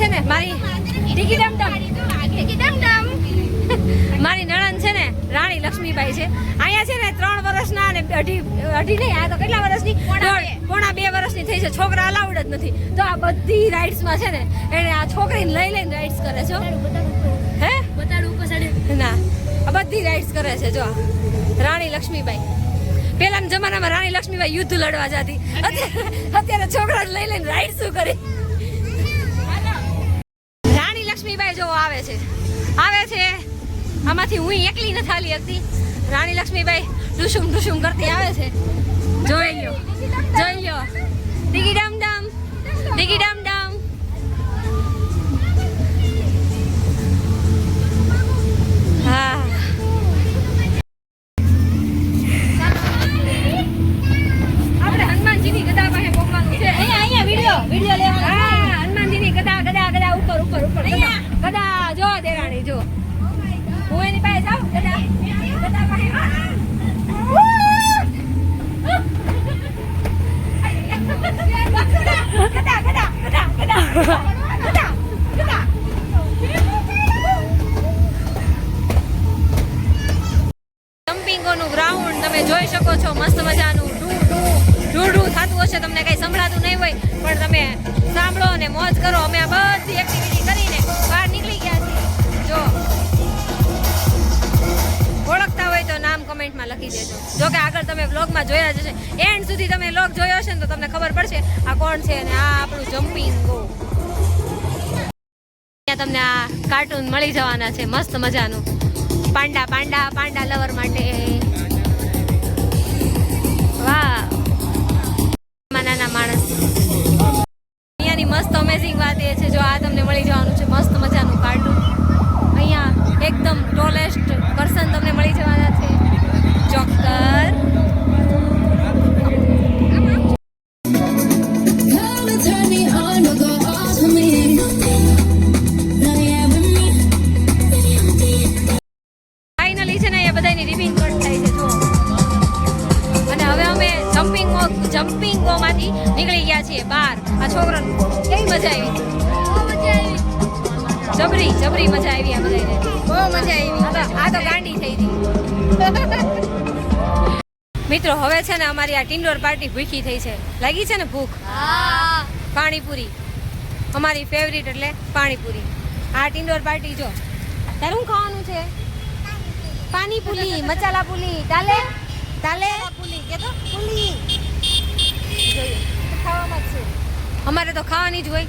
છે ને? મારી ટીકી ડમ ડમ મારી નણંદ છે ને રાણી લક્ષ્મીબાઈ છે. અહીંયા છે ને ત્રણ વર્ષના અને અઢી અઢી નહીં આ તો કેટલા વર્ષની? પોણા બે. વર્ષની થઈ છે. છોકરા અલાઉડ જ નથી. તો આ બધી રાઇડ્સમાં છે ને એને આ છોકરીને લઈ લઈને રાઇડ્સ કરે છે હો. ના. આ બધી રાઇડ્સ કરે છે જો. રાણી લક્ષ્મીબાઈ. પહેલાના જમાનામાં રાણી લક્ષ્મીબાઈ યુદ્ધ લડવા જતી. અત્યારે છોકરા લઈ લઈને રાઈડ શું કરી? લક્ષ્મીબાઈ જો આવે છે. આવે છે? આમાંથી હું એકલી નથી હાલી હતી રાણી લક્ષ્મીબાઈ ડુસુમ ડુસુમ કરતી આવે છે. જોઈ લ્યો. જોઈ લ્યો. ડીગી ડમ ડમ. ડીગી ડમ ડમ. હા. આપણે હનુમાનજીની ગદા પાસે પહોંચવાનું છે. અહીંયા અહીંયા, વીડિયો. વિડિયો જમ્પિંગોનું ગ્રાઉન્ડ તમે જોઈ શકો છો, મસ્ત મજાનું ડૂ થતું હશે, તમને કંઈ સંભળાતું નહીં હોય, પણ તમે સાંભળો અને મોજ કરો. અમે આ બધી એક્ટિવિટી કરીને બહાર નીકળી ગયા છીએ. જો. ઓળખતા હોય તો નામ કમેન્ટમાં લખી દેજો. જો આગળ તમે વ્લોગમાં જોયા જ હશે. એન્ડ સુધી તમે વ્લોગ જોયો હશે ને તો તમને ખબર પડશે આ કોણ છે અને આ આપણું જમ્પિંગ ગો ત્યાં તમને આ કાર્ટૂન મળી જવાના છે, મસ્ત મજાનું. પાંડા પાંડા પાંડા લવર માટે. વાહ. નાના માણસ. અહીંયાની મસ્ત અમેઝિંગ વાત એ છે, જો આ તમને મળી જવાનું છે, મસ્ત મજાનું કાર્ટૂન અહીંયા એકદમ છે ને એ બધાની રિબિન કટ થાય છે જો અને હવે અમે જમ્પિંગ જમ્પિંગમાંથી નીકળી ગયા છીએ બહાર. આ છોકરાને કેવી મજા આવી? જબરી જબરી મજા આવી આ બધાને. બહુ મજા આવી. આ તો આ તો ગાંડી થઈ હતી મિત્રો હવે છે ને અમારી આ ટિન્ડોર પાર્ટી ભૂખી થઈ છે. લાગી છે ને ભૂખ? પાણીપુરી. અમારી ફેવરિટ એટલે પાણીપુરી. આ ટિન્ડોર પાર્ટી જો. તારે શું ખાવાનું છે? પાણી પુલી, મચાલા પુલી તાલે તાલે પુલી કે તો પુલી. જોઈએ ખાવામાં જ છે. અમારે તો ખાવાની જ હોય.